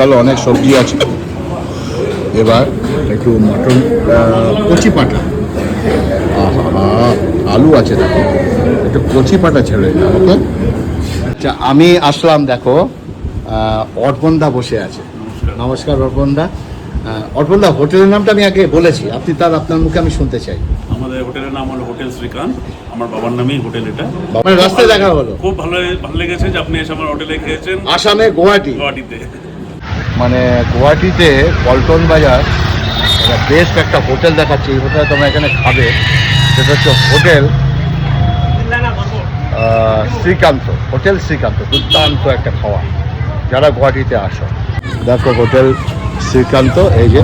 চলো অনেক সবজি আছে। এবার একটু মটন কচি পাটা। আলু আছে দেখো। একটু কচি পাটা ছেড়ে দিলাম ওকে? আচ্ছা আমি আসলাম দেখো অর্পণদা বসে আছে। নমস্কার অর্পণদা। অর্পণদা হোটেলের নামটা আমি আগে বলেছি। আপনি তার আপনার মুখে আমি শুনতে চাই। আমাদের হোটেলের নাম হলো হোটেল শ্রীকান্ত। আমার বাবার নামেই হোটেল এটা। মানে রাস্তায় দেখা হলো। খুব ভালো ভালো লেগেছে যে আপনি এসে আমার হোটেলে খেয়েছেন। আসামে গুয়াহাটি। গুয়াহাটিতে। মানে গুয়াহাটিতে পল্টন বাজার বেস্ট একটা হোটেল দেখাচ্ছি, এই হোটেলে তোমরা এখানে খাবে। সেটা হচ্ছে হোটেল শ্রীকান্ত হোটেল শ্রীকান্ত, দুর্দান্ত একটা খাওয়া যারা গুয়াহাটিতে আসো। দেখো হোটেল শ্রীকান্ত, এই যে,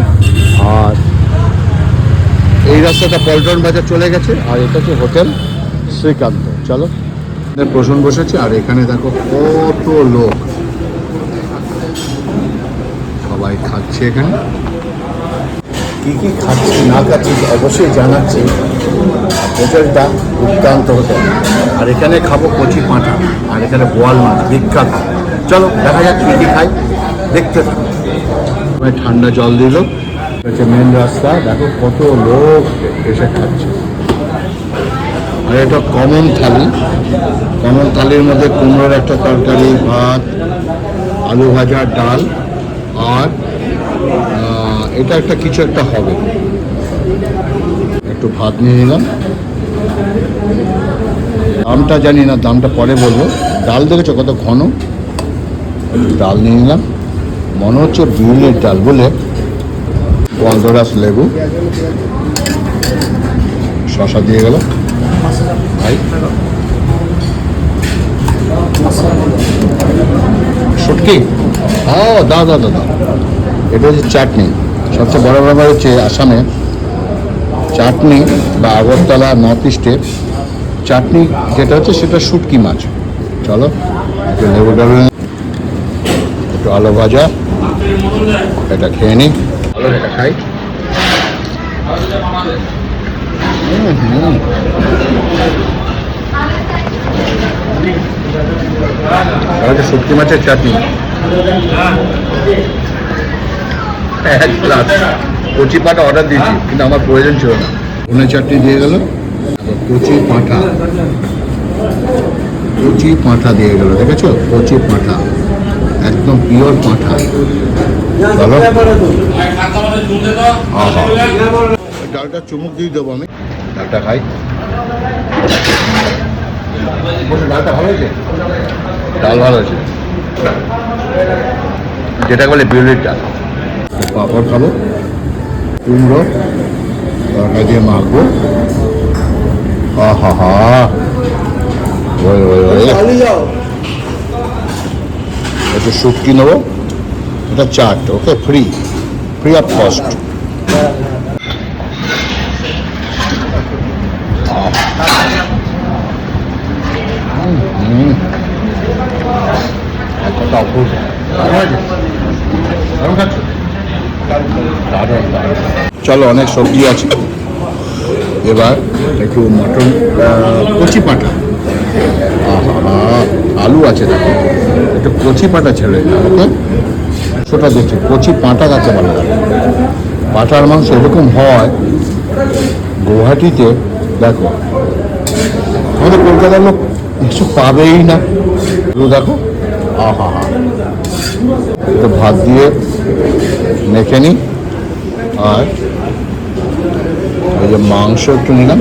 আর এই রাস্তাটা পল্টন বাজার চলে গেছে, আর এটা হচ্ছে হোটেল শ্রীকান্ত। চলো প্রসন বসেছে, আর এখানে দেখো কত লোক। সবাই খাচ্ছে এখানে। কি কি খাচ্ছি না খাচ্ছি অবশ্যই জানাচ্ছি। হোটেলটা দুর্দান্ত হোটেল। আর এখানে খাব কচি পাঁঠা আর এখানে বোয়াল মাছ বিখ্যাত। চলো দেখা যাক কি কি খাই। দেখতে ঠান্ডা জল দিল হচ্ছে মেন রাস্তা। দেখো কত লোক এসে খাচ্ছে। আর এটা কমন থালি। কমন থালির মধ্যে কুমড়োর একটা তরকারি ভাত আলু ভাজা ডাল। আর এটা একটা কিছু একটা হবে। একটু ভাত নিয়ে নিলাম। দামটা জানি না, দামটা পরে বলব। ডাল দেখেছ কত ঘন? ডাল নিয়ে নিলাম। মনে হচ্ছে বিউলির ডাল বলে। গন্ধরাস লেবু। শশা দিয়ে গেল। ভাই। শুটকি? ও দাও দাও দাও দাও। এটা হচ্ছে চাটনি। সবচেয়ে বড় ব্যাপার হচ্ছে আসামে চাটনি বা আগরতলা নর্থ ইস্টে চাটনি যেটা হচ্ছে সেটা শুটকি মাছ। চলো, একটু লেবু ডাল একটু আলু ভাজা, এটা খেয়ে নিই। আলু এটা খাই। শুটকি মাছের চাটনি। এক গ্লাস কচি পাটা অর্ডার দিয়েছি কিন্তু আমার প্রয়োজন ছিল না। ধনে চাটনি দিয়ে গেল কচি পাঁঠা। কচি পাঁঠা দিয়ে গেল দেখেছ? কচি পাঁঠা। একদম পিওর পাঁঠা। আহা। ডালটা চুমুক দিয়ে দেবো আমি। ডালটা খাই। ডালটা ভালো হয়েছে? ডাল ভালো হয়েছে। যেটা বলে বিউলির ডাল পাঁপড় খাব, কুমড়ো, তরকারি দিয়ে মাখবো। একটু শুটকি নেব। এটা chaat okay free free of cost কতটা অপূর্ব। চলো, অনেক সবজি আছে। এবার একটু মটন কচি পাটা। আলু আছে দেখো। একটু কচি পাটা ছেড়ে ওকে ছোটা দেখছি। কচি পাটা ভালো লাগে পাটার মাংস এরকম হয়, গুয়াহাটিতে, দেখো। আমাদের কলকাতার লোক কিছু পাবেই না। দেখো আহা হা। ভাত দিয়ে মেখে নিই। আর এই যে মাংস একটু নিলাম।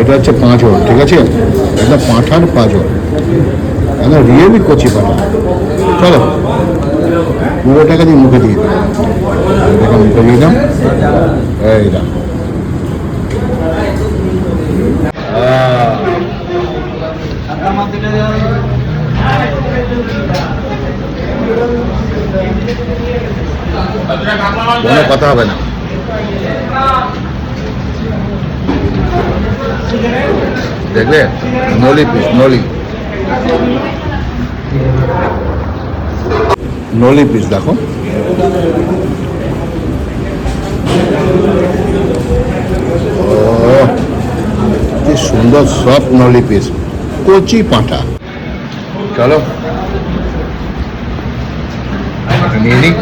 এটা হচ্ছে পাঁচর ঠিক আছে? এটা পাঁঠার পাঁচর একদম রিয়েলি কচি পাঠা চলো পুরো টাকা দিয়ে মুখে দিয়ে দিই। মুখে দিয়ে দিলাম। কোনো কথা হবে না। দেখলে নলি পিস নলি। নলি পিস দেখো ও কি সুন্দর সফট নলি পিস কচি পাঁঠা চলো একটা নিয়ে নিই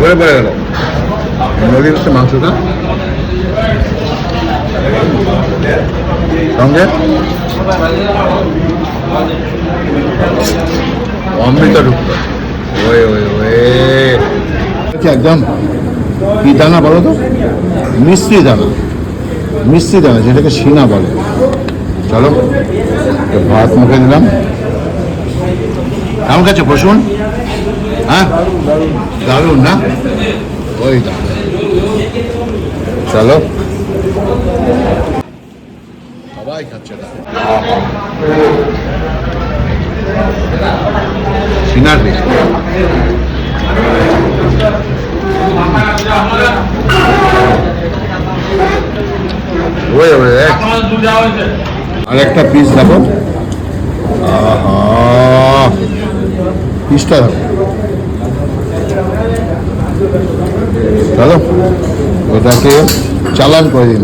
বলে পড়ে গেল নদীর হচ্ছে মাংসটা সঙ্গে অমৃত ঢুকতো ওয়ে ওয়ে ওয়ে আচ্ছা একদম কি দানা বলো তো? মিষ্টি দানা। মিষ্টি দানা, যেটাকে সিনা বলে। চলো ভাত মুখে দিলাম কেমন কাছে বসুন? হ্যাঁ? দারুণ, না? ওই চলো। সবাই খাচ্ছে সিনার পিস ওই ওই এক। আর একটা পিস আহা পিসটা দেখো দাদা ওটাকে চালান করে দিন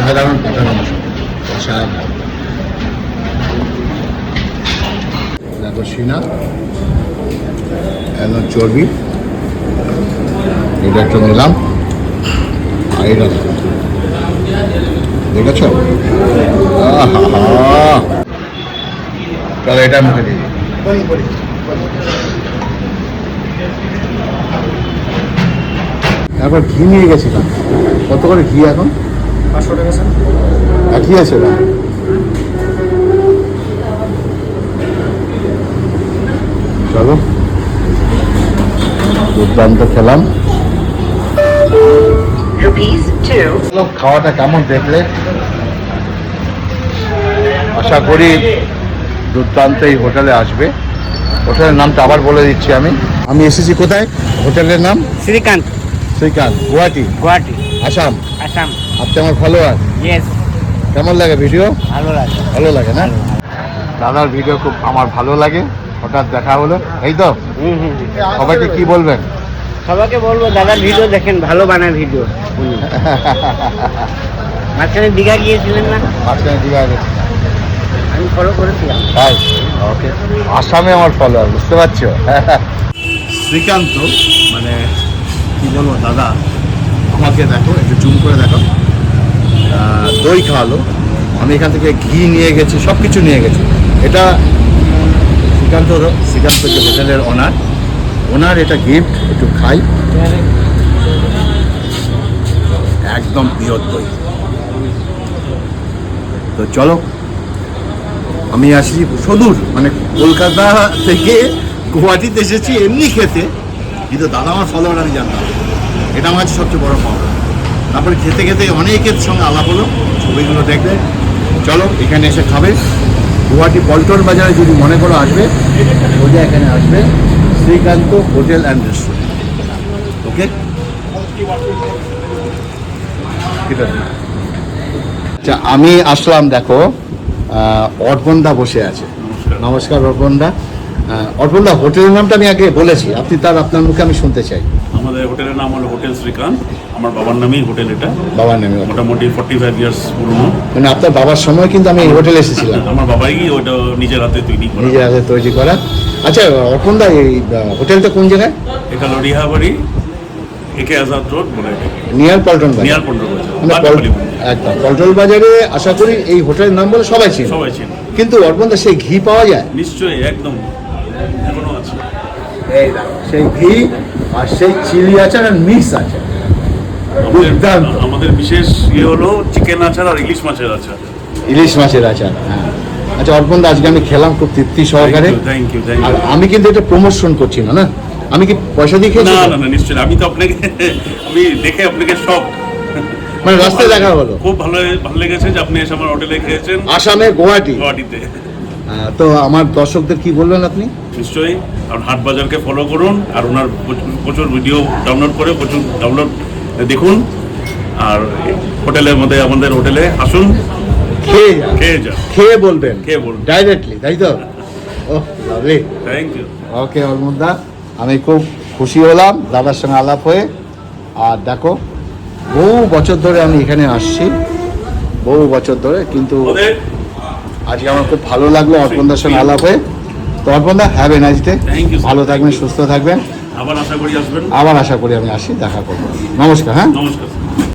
অসাধারণ পাঠার মাংস অসাধারণ দেখো সিনা একদম চর্বি এটা একটু নিলাম আর এটা দেখেছ চলো এটা মুখে দিয়ে দিই। একবার ঘি নিয়ে গেছিলাম কত করে ঘি এখন পাঁচশো টাকা স্যার একই আছে চলো। দুর্দান্ত খেলাম। Rupees 2 চলো, খাওয়াটা কেমন দেখলে? আশা করি দুর্দান্ত এই হোটেলে আসবে। হোটেলের নামটা আবার বলে দিচ্ছি আমি। আমি এসেছি কোথায়? হোটেলের নাম? শ্রীকান্ত। শ্রীকান্ত গুয়াহাটি। গুয়াহাটি। আসাম? আসাম। আপনি আমার ফলোয়ার ইয়েস কেমন লাগে ভিডিও ভালো লাগে। ভালো লাগে না? দাদার ভিডিও খুব আমার ভালো লাগে। হঠাৎ দেখা হলো। এই তো হুম হুম সবাইকে কি বলবেন? সবাইকে বলব দাদার ভিডিও দেখেন ভালো বানায় ভিডিও। মাঝখানে দীঘা গিয়েছিলেন না? মাঝখানে দীঘা আমি ফলো করেছিলাম। তাই? ওকে আসামে আমার ফলোয়ার বুঝতে পারছ? শ্রীকান্ত মানে কি বলব দাদা আমাকে দেখো একটু জুম করে দেখো। দই খাওয়ালো। আমি এখান থেকে ঘি নিয়ে গেছি সব কিছু নিয়ে গেছি। এটা শ্রীকান্ত শ্রীকান্ত যে হোটেলের ওনার ওনার এটা গিফট একটু খাই। একদম পিওর দই তো চলো, আমি আসি সদূর মানে কলকাতা থেকে গুয়াহাটিতে এসেছি এমনি খেতে, কিন্তু দাদা আমার ফলোয়ার আমি জানতাম এটা আমার কাছে সবচেয়ে বড় পাওয়া তারপরে খেতে খেতে অনেকের সঙ্গে আলাপ হলো, ছবিগুলো দেখবে চলো, এখানে এসে খাবে। গুয়াহাটি পল্টন বাজারে যদি মনে করো আসবে সোজা এখানে আসবে Srikanta hotel and restaurant. Okay? ঠিক আছে আচ্ছা আমি আসলাম দেখো অর্পণদা বসে আছে। নমস্কার। অর্পণদা। অর্পণদা হোটেলের নামটা আমি আগে বলেছি আপনি তার আপনার মুখে আমি শুনতে চাই। আমাদের হোটেলের নাম হলো হোটেল শ্রীকান্ত। আমার বাবার নামেই হোটেল এটা। বাবার নামে মোটামুটি ফর্টি ফাইভ ইয়ার্স পুরনো। মানে আপনার বাবার সময় কিন্তু আমি এই হোটেলে এসেছিলাম। আমার বাবাই ওটা নিজের হাতে তৈরি করা। নিজের হাতে তৈরি করা। আচ্ছা অর্পণদা এই হোটেলটা কোন জায়গায়? এটা রিহাবাড়ি একে আজাদ রোড বলে নিয়ার পল্টন বাজার। নিয়ার বছর মানে একদম। পল্টন বাজারে আশা করি এই হোটেলের নাম বলে সবাই ছিল সবাই ছিল কিন্তু অর্পণদা সেই ঘি পাওয়া যায়? নিশ্চয়ই একদম। এখনও আছে। সেই ঘি আর সেই চিলি আচার আর মিক্স আছে আমাদের দুর্দান্ত। আমাদের বিশেষ ইয়ে হলো চিকেন আচার আর ইলিশ মাছের আচার। ইলিশ মাছের আচার হ্যাঁ। আচ্ছা অর্পণ দা আজকে আমি খেলাম খুব তৃপ্তি সহকারে। থ্যাংক ইউ আর আমি কিন্তু এটা প্রমোশন করছি না না? আমি কি পয়সা দিয়ে খেয়েছি না না না নিশ্চয়ই আমি তো আপনাকে আমি দেখে আপনাকে সব মানে রাস্তায় দেখা হলো। খুব ভালো ভালো লেগেছে যে আপনি এসে আমার হোটেলে খেয়েছেন। আসামে গুয়াহাটি। গুয়াহাটিতে। তো আমার দর্শকদের কি বলবেন আপনি? নিশ্চয়ই। আর হাট বাজারকে ফলো করুন আর ওনার প্রচুর- ভিডিও ডাউনলোড করে প্রচুর ডাউনলোড দেখুন। আর হোটেলের মধ্যে আমাদের হোটেলে আসুন। খেয়ে। খেয়ে যান। খেয়ে বলবেন। খেয়ে বলবেন। ডাইরেক্টলি তাই তো? ওহ লাভলি থ্যাংক ইউ ওকে অর্মুদা আমি খুব খুশি হলাম দাদার সঙ্গে আলাপ হয়ে। আর দেখো বহু বছর ধরে আমি এখানে আসছি। বহু বছর ধরে কিন্তু আজকে আমার খুব ভালো লাগল অর্পণদার সঙ্গে আলাপ। হয়ে তো অর্পণদা হ্যাভ এ নাইস ডে. ভালো থাকবেন সুস্থ থাকবেন। আবার আশা করি আসবেন। আবার আশা করি আমি আসি দেখা করব। নমস্কার হ্যাঁ? নমস্কার